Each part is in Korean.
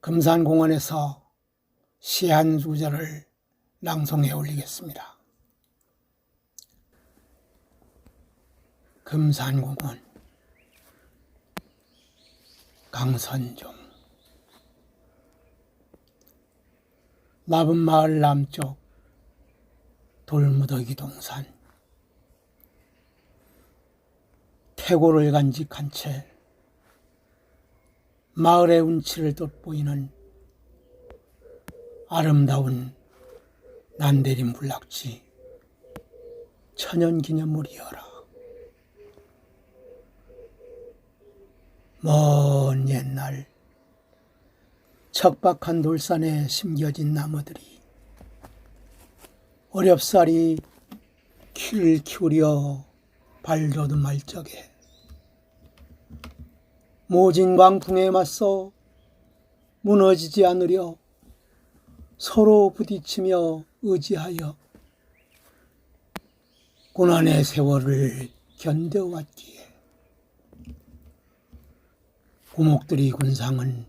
금산공원에서 시한 구절을 낭송해 올리겠습니다. 금산공원 강선종 나분 마을 남쪽 돌무더기 동산 태고를 간직한 채 마을의 운치를 돋보이는 아름다운 난대림 군락지 천연기념물이여라. 먼 옛날 척박한 돌산에 심겨진 나무들이 어렵사리 키를 키우려 발돋움 할 적에 모진 광풍에 맞서 무너지지 않으려 서로 부딪히며 의지하여 고난의 세월을 견뎌왔기에 고목들이 군상은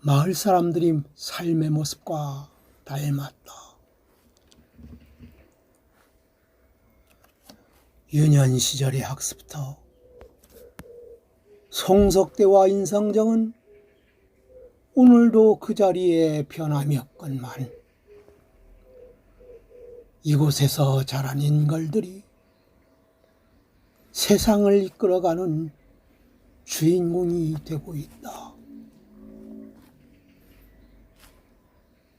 마을 사람들이 삶의 모습과 닮았다. 유년 시절의 학습부터 송석대와 인상정은 오늘도 그 자리에 변함이 없건만 이곳에서 자란 인걸들이 세상을 이끌어가는 주인공이 되고 있다.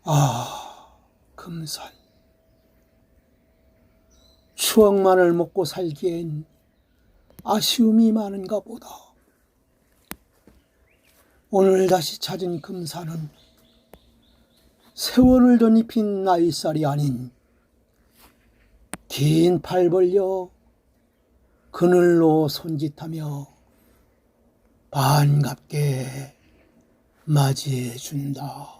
아, 금산. 추억만을 먹고 살기엔 아쉬움이 많은가 보다. 오늘 다시 찾은 금산은 세월을 덧입힌 나이살이 아닌 긴 팔 벌려 그늘로 손짓하며 반갑게 맞이해 준다.